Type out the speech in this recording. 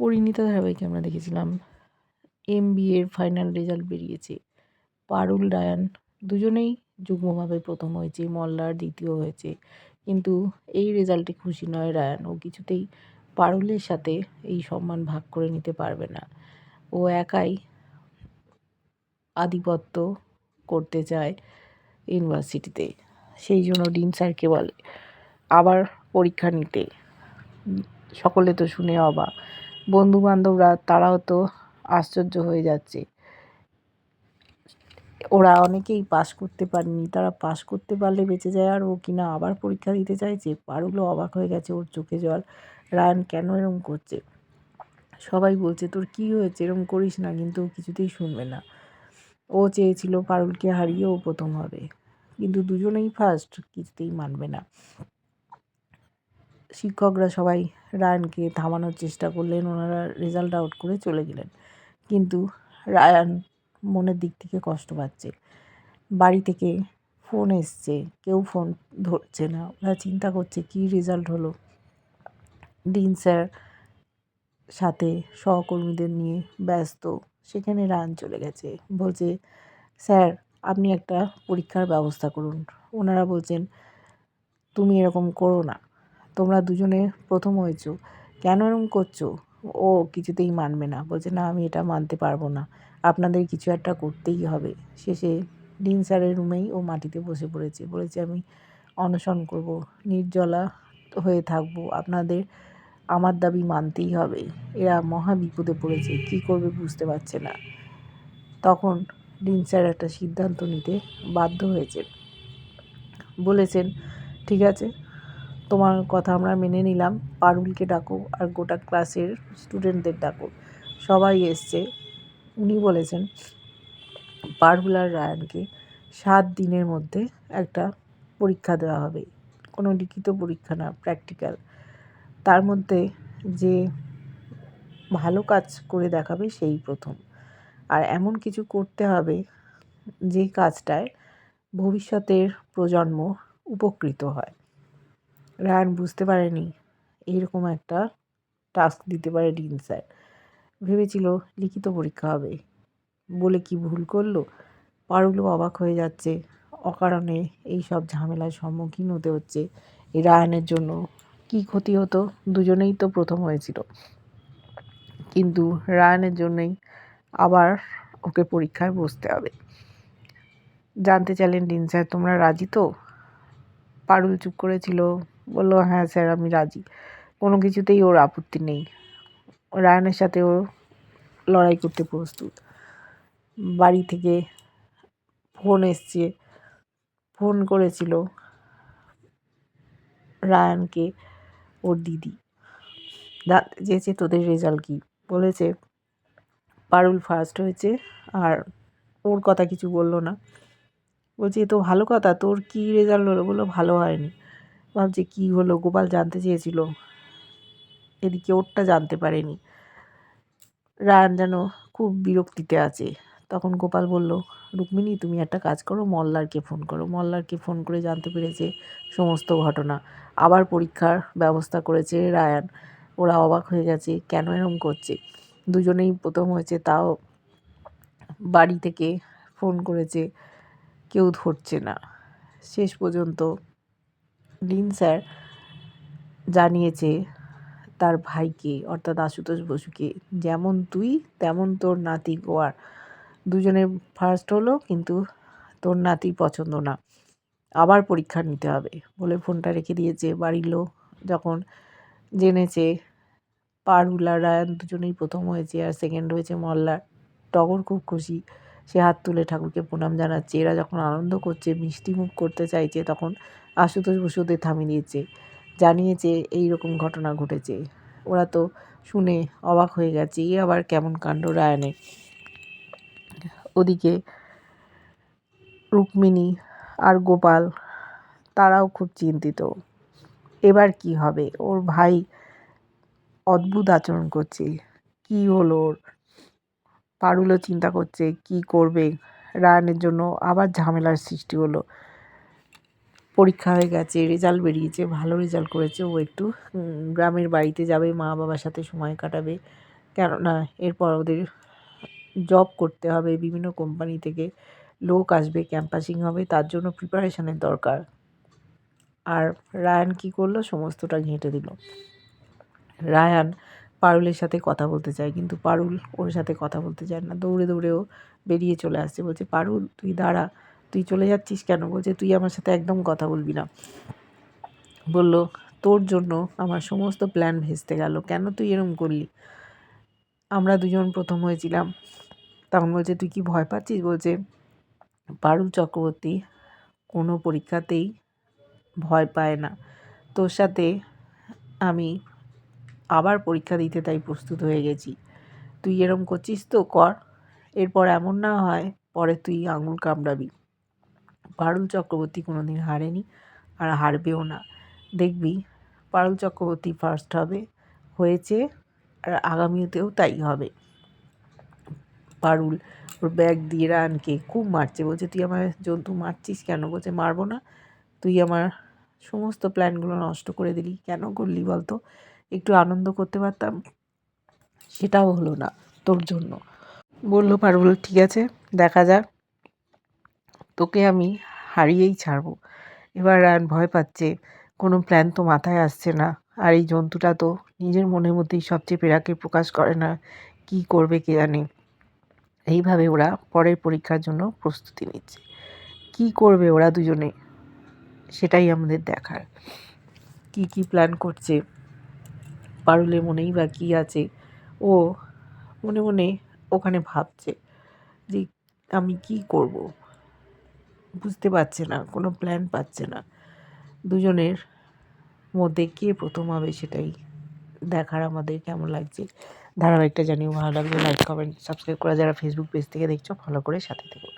পরিণীতা ধারাবাহিকে, আমরা দেখেছিলাম। এম এর ফাইনাল রেজাল্ট বেরিয়েছে। পারুল, রায়ান দুজনেই যুগ্মভাবে প্রথম হয়েছে, মল্লার দ্বিতীয় হয়েছে। কিন্তু এই রেজাল্টে খুশি নয় রায়ান। ও কিছুতেই পারুলের সাথে এই সম্মান ভাগ করে নিতে পারবে না। ও একাই আধিপত্য করতে চায় ইউনিভার্সিটিতে। সেই জন্য ডিন স্যারকে বলে, আবার পরীক্ষা নিতে। সকলে তো শুনে অবাক। বন্ধু বান্ধবরা তারাও তো আশ্চর্য হয়ে যাচ্ছে। ওরা অনেকেই পাশ করতে পারেনি। তারা পাশ করতে পারলে বেঁচে যায় আর ও কিনা আবার পরীক্ষা দিতে চাইছে। পারুলও অবাক হয়ে গেছে ওর চোখে জল। রায়ান কেন এরম করছে? সবাই বলছে, তোর কী হয়েছে? এরম করিস না, কিন্তু ও কিছুতেই শুনবে না। ও চেয়েছিল পারুলকে হারিয়ে ও প্রথম হবে। কিন্তু দুজনেই ফার্স্ট কিছুতেই মানবে না। শিক্ষকরা সবাই রায়ানকে থামানোর চেষ্টা করলেন। ওনারা রেজাল্ট আউট করে চলে গেলেন। কিন্তু রায়ান মনের দিক থেকে কষ্ট পাচ্ছে। বাড়ি থেকে ফোন এসছে, কেউ ফোন ধরছে না। ওরা চিন্তা করছে, কী রেজাল্ট হলো? ডিন স্যার সাথে সহকর্মীদের নিয়ে ব্যস্ত। সেখানে রান চলে গেছে। বলছে, স্যার, আপনি একটা পরীক্ষার ব্যবস্থা করুন। ওনারা বলছেন, তুমি এরকম করো না। তোমরা দুজনে প্রথম হয়েছো। কেন এরকম করছ? ও কিছুতেই মানবে না। বলছে, না, আমি এটা মানতে পারব না। আপনাদের কিছু একটা করতেই হবে। শেষে ডিন স্যারের রুমেই ও মাটিতে বসে পড়েছে। বলেছে, আমি অনশন করব, নির্জলা হয়ে থাকব। আপনাদের, আমার দাবি মানতেই হবে। এরা মহা বিপদে পড়েছে। কী করবে বুঝতে পারছে না। তখন ডিন স্যার একটা সিদ্ধান্ত নিতে বাধ্য হয়েছে বলেছেন, ঠিক আছে তোমার কথা আমরা মেনে নিলাম। পারুলকে ডাকো আর গোটা ক্লাসের স্টুডেন্টদের ডাকো। সবাই এসছে। উনি বলেছেন, পারুল আর রায়ানকে সাত দিনের মধ্যে একটা পরীক্ষা দেওয়া হবে। কোনো লিখিত পরীক্ষা না প্র্যাকটিক্যাল তার মধ্যে যে ভালো কাজ করে দেখাবে সেই প্রথম। আর এমন কিছু করতে হবে যে কাজটায় ভবিষ্যতের প্রজন্ম উপকৃত হয়। রায়ান বুঝতে পারেনি এইরকম একটা টাস্ক দিতে পারে ডিন স্যার। ভেবেছিল লিখিত পরীক্ষা হবে, বলে কি ভুল করল? পারুলও অবাক হয়ে যাচ্ছে, অকারণে এই সব ঝামেলার সম্মুখীন হতে হচ্ছে এই রায়ানের জন্য। কি ক্ষতি হতো? দুজনেই তো প্রথম হয়েছিল। কিন্তু রায়ানের জন্যই আবার ওকে পরীক্ষায় বসতে হবে। জানতে চাইলেন ডিন স্যার, তোমরা রাজি তো? পারুল চুপ করেছিল বলল হ্যাঁ স্যার, আমি রাজি। কোনো কিছুতেই ওর আপত্তি নেই। রায়ানের সাথে ও লড়াই করতে প্রস্তুত। বাড়ি থেকে ফোন এসছে। ফোন করেছিল রায়ানকে ওর দিদি। জানতে চেয়েছে তোদের রেজাল্ট কী? বলেছে, পারুল ফার্স্ট হয়েছে আর ওর কথা কিছু বলল না। বলছি তো ভালো কথা, তোর কী রেজাল্ট হলো? বলল, ভালো হয়নি। ভাবছি কী হলো? গোপাল জানতে চেয়েছিল। এদিকে ওরটা জানতে পারেনি। রায়ান যেন খুব বিরক্তিতে আছে। তখন গোপাল বলল, রুক্মিণী, তুমি একটা কাজ করো, মল্লারকে ফোন করো। মল্লারকে ফোন করে জানতে পেরেছে সমস্ত ঘটনা। আবার পরীক্ষার ব্যবস্থা করেছে রায়ান। ওরা অবাক হয়ে গেছে, কেন এরম করছে? দুজনেই প্রথম হয়েছে, তাও বাড়ি থেকে ফোন করেছে, কেউ ধরছে না। শেষ পর্যন্ত ডিন স্যার জানিয়েছে তার ভাইকে, অর্থাৎ আশুতোষ বসুকে, যেমন তুই, তেমন তোর নাতি গোয়ার। দুজনে ফার্স্ট হলো, কিন্তু তোর নাতি পছন্দ না। আবার পরীক্ষা নিতে হবে। বলে ফোনটা রেখে দিয়েছে বাড়ির লোক। যখন জেনেছে পারুল, রায়ান দুজনেই প্রথম হয়েছে আর সেকেন্ড হয়েছে মল্লার। টগর খুব খুশি। সে হাত তুলে ঠাকুরকে প্রণাম জানাচ্ছে। এরা যখন আনন্দ করছে, মিষ্টি মুখ করতে চাইছে, তখন আশুতোষ বসু ওদের থামিয়ে দিয়েছে জানিয়েছে এই রকম ঘটনা ঘটেছে। ওরা তো শুনে অবাক হয়ে গেছে, এ আবার কেমন কাণ্ড রায়ানে ওদিকে রুক্মিণী আর গোপাল, তারাও খুব চিন্তিত। এবার কি হবে? ওর ভাই অদ্ভুত আচরণ করছে। কি হলো ওর? পারুলও চিন্তা করছে, কি করবে? রায়ানের জন্য আবার ঝামেলার সৃষ্টি হলো। পরীক্ষা হয়ে গেছে, রেজাল্ট বেরিয়েছে, ভালো রেজাল্ট করেছে। ও একটু গ্রামের বাড়িতে যাবে, মা বাবার সাথে সময় কাটাবে। কেননা এরপর ওদের জব করতে হবে, বিভিন্ন কোম্পানি থেকে লোক আসবে ক্যাম্পাসিং হবে, তার জন্য প্রিপারেশনের দরকার। আর রায়ান কি করল? সমস্তটা ঘেঁটে দিল। রায়ান পারুলের সাথে কথা বলতে চায়, কিন্তু পারুল ওর সাথে কথা বলতে চায় না। দৌড়ে দৌড়েও বেরিয়ে চলে আসছে, বলছে, পারুল, তুই দাঁড়া, তুই চলে যাচ্ছিস কেন? বলছে, তুই আমার সাথে একদম কথা বলবি না। বলল, তোর জন্য আমার সমস্ত প্ল্যান ভেস্তে গেল। কেন তুই এরম করলি? আমরা দুজন প্রথম হয়েছিলাম। তখন বলছে, তুই কি ভয় পাচ্ছিস? বলছে, পারুল চক্রবর্তী কোনো পরীক্ষাতেই ভয় পায় না। তোর সাথে আমি আবার পরীক্ষা দিতে তাই প্রস্তুত হয়ে গেছি। তুই এরম করছিস তো, কর। এরপর এমন না হয়, পরে তুই আঙুল কামড়াবি। পারুল চক্রবর্তী কোনো দিন হারেনি আর হারবেও না। দেখবি, পারুল চক্রবর্তী ফার্স্ট হবে, হয়েছে, আর আগামীতেও তাই হবে। পারুল ওর ব্যাগ দিয়ে রানকে খুব মারছে, বলছে, তুই আমার জন্তু মারছিস কেন? বলছে, মারবো না। তুই আমার সমস্ত প্ল্যানগুলো নষ্ট করে দিলি। কেন করলি বলতো? একটু আনন্দ করতে পারতাম, সেটাও হলো না তোর জন্য। বলল, পারুল, ঠিক আছে, দেখা যাক, তোকে আমি হারিয়েই ছাড়বো। এবার রান ভয় পাচ্ছে, কোনো প্ল্যান তো মাথায় আসছে না। আর এই জন্তুটা তো নিজের মনের মধ্যেই সবচেয়ে পেরাকে প্রকাশ করে না, কি করবে কে জানে? এইভাবে ওরা পরের পরীক্ষার জন্য প্রস্তুতি নিচ্ছে। কি করবে ওরা দুজনে, সেটাই আমাদের দেখার। কি কি প্ল্যান করছে পারুলের মনেই বা কী আছে? ও মনে মনে ওখানে ভাবছে যে আমি কি করব? বুঝতে পারছে না, কোনো প্ল্যান পাচ্ছে না। দুজনের মধ্যে কে প্রথম হবে সেটাই দেখার আমাদের কেমন লাগছে। ধারাবাহিকটা জানিও ভালো লাগবে লাইক কমেন্ট সাবস্ক্রাইব করা যারা ফেসবুক পেজ থেকে দেখছ ফলো করে সাথে থেকো।